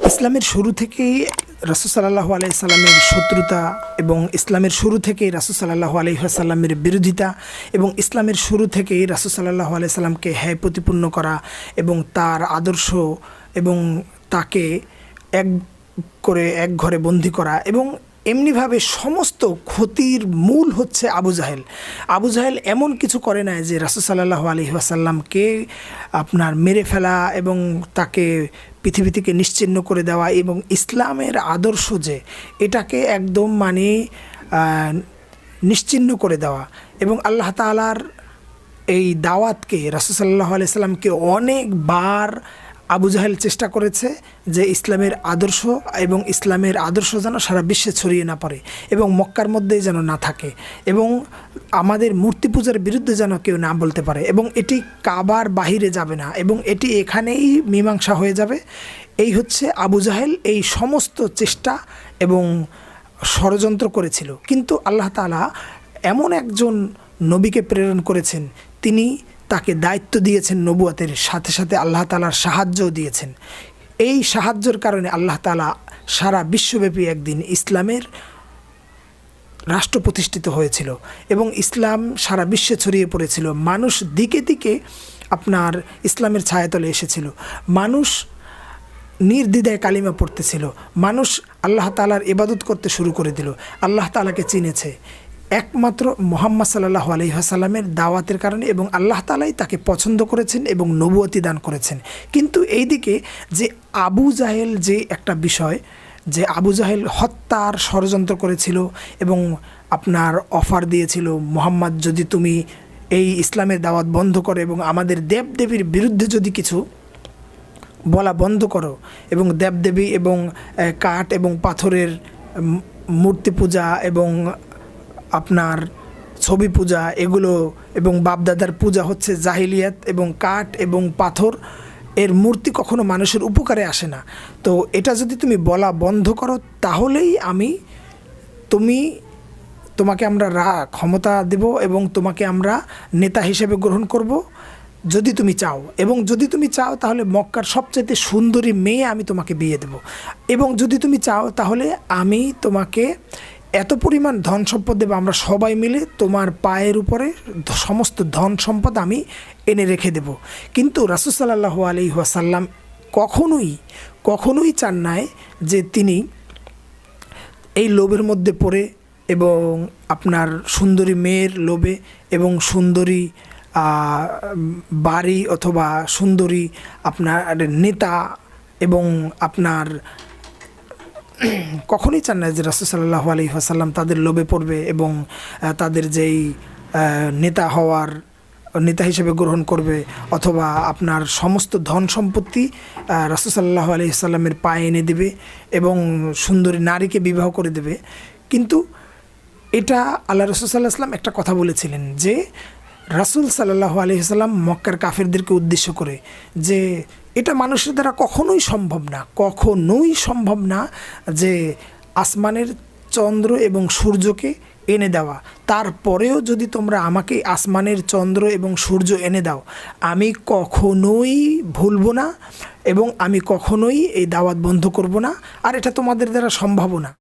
ইসলামের শুরু থেকেই রাসুল সাল্লাহু আলাইসাল্লামের শত্রুতা এবং ইসলামের শুরু থেকেই রাসুল সাল্লাহু আলহিহাসাল্লামের বিরোধিতা এবং ইসলামের শুরু থেকেই রাসুল সাল্লাহু আলাইসাল্লামকে হ্যায় প্রতিপূর্ণ করা এবং তার আদর্শ এবং তাকে এক করে এক ঘরে বন্দি করা এবং এমনিভাবে সমস্ত ক্ষতির মূল হচ্ছে আবু জাহেল। আবু জাহেল এমন কিছু করে না যে রাসুল সাল্লাহ আলহি আসাল্লামকে আপনার মেরে ফেলা এবং তাকে পৃথিবী থেকে নিশ্চিহ্ন করে দেওয়া এবং ইসলামের আদর্শ যে, এটাকে একদম মানে নিশ্চিহ্ন করে দেওয়া এবং আল্লাহ তালার এই দাওয়াতকে রাসুসাল্লাহ আলাইসাল্লামকে অনেকবার আবু জাহেল চেষ্টা করেছে যে ইসলামের আদর্শ এবং ইসলামের আদর্শ যেন সারা বিশ্বে ছড়িয়ে না পড়ে এবং মক্কার মধ্যেই যেন না থাকে এবং আমাদের মূর্তি পূজার বিরুদ্ধে যেন কেউ না বলতে পারে এবং এটি কাবার বাহিরে যাবে না এবং এটি এখানেই মীমাংসা হয়ে যাবে। এই হচ্ছে আবু জাহেল এই সমস্ত চেষ্টা এবং ষড়যন্ত্র করেছিল। কিন্তু আল্লাহ তালা এমন একজন নবীকে প্রেরণ করেছেন, তিনি তাকে দায়িত্ব দিয়েছেন নবুয়াতের সাথে সাথে আল্লাহ তালার সাহায্যও দিয়েছেন। এই সাহায্যর কারণে আল্লাহ তালা সারা বিশ্বব্যাপী একদিন ইসলামের রাষ্ট্র প্রতিষ্ঠিত হয়েছিল এবং ইসলাম সারা বিশ্বে ছড়িয়ে পড়েছিল। মানুষ দিকে দিকে আপনার ইসলামের ছায়াতলে এসেছিল। মানুষ নির্দ্বিধায় কালিমা পড়তেছিল। মানুষ আল্লাহ তালার ইবাদত করতে শুরু করে দিল। আল্লাহ তালাকে চিনেছে। একমাত্র মোহাম্মদ সাল্লাহ আলহিহাসাল্লামের দাওয়াতের কারণে এবং আল্লাহ তালাই তাকে পছন্দ করেছেন এবং নবুয়তি দান করেছেন। কিন্তু এইদিকে যে আবু জাহেল যে একটা বিষয়, যে আবু জাহেল হত্যার ষড়যন্ত্র করেছিল এবং আপনার অফার দিয়েছিল, মোহাম্মদ, যদি তুমি এই ইসলামের দাওয়াত বন্ধ করো এবং আমাদের দেবদেবীর বিরুদ্ধে যদি কিছু বলা বন্ধ করো এবং দেবদেবী এবং কাঠ এবং পাথরের মূর্তি পূজা এবং আপনার ছবি পূজা এগুলো এবং বাপদাদার পূজা হচ্ছে জাহিলিয়াত এবং কাঠ এবং পাথর, এর মূর্তি কখনো মানুষের উপকারে আসে না। তো এটা যদি তুমি বলা বন্ধ করো, তাহলেই আমি তুমি, তোমাকে আমরা রা, ক্ষমতা দেব এবং তোমাকে আমরা নেতা হিসেবে গ্রহণ করব, যদি তুমি চাও। এবং যদি তুমি চাও, তাহলে মক্কার সবচাইতে সুন্দরী মেয়ে আমি তোমাকে বিয়ে দেব। এবং যদি তুমি চাও, তাহলে আমি তোমাকে এত পরিমাণ ধন সম্পদ দেবো আমরা সবাই মিলে, তোমার পায়ের উপরে সমস্ত ধন সম্পদ আমি এনে রেখে দেব। কিন্তু রাসুসাল্লাহ আলি ওয়াসাল্লাম কখনোই কখনোই চান নাই যে তিনি এই লোভের মধ্যে পড়ে এবং আপনার সুন্দরী মেয়ের লোভে এবং সুন্দরী বাড়ি অথবা সুন্দরী আপনার নেতা এবং আপনার কখনোই চান না যে রাসুল সাল্লাহ আলী আসাল্লাম তাদের লোভে পড়বে এবং তাদের যেই নেতা হওয়ার, নেতা হিসেবে গ্রহণ করবে অথবা আপনার সমস্ত ধন সম্পত্তি রাসুল সাল্লাহ আলি সাল্লামের পায়ে এনে দেবে এবং সুন্দরী নারীকে বিবাহ করে দেবে। কিন্তু এটা আল্লাহ রসুল সাল্লাহ আসলাম একটা কথা বলেছিলেন যে রাসুল সাল্লাহ আলহিসাল্লাম মক্কার কাফেরদেরকে উদ্দেশ্য করে যে এটা মানুষের দ্বারা কখনোই সম্ভব না, কখনোই সম্ভব না যে আসমানের চন্দ্র এবং সূর্যকে এনে দেওয়া। তারপরেও যদি তোমরা আমাকে আসমানের চন্দ্র এবং সূর্য এনে দাও, আমি কখনোই ভুলবো না এবং আমি কখনোই এই দাওয়াত বন্ধ করব না, আর এটা তোমাদের দ্বারা সম্ভব না।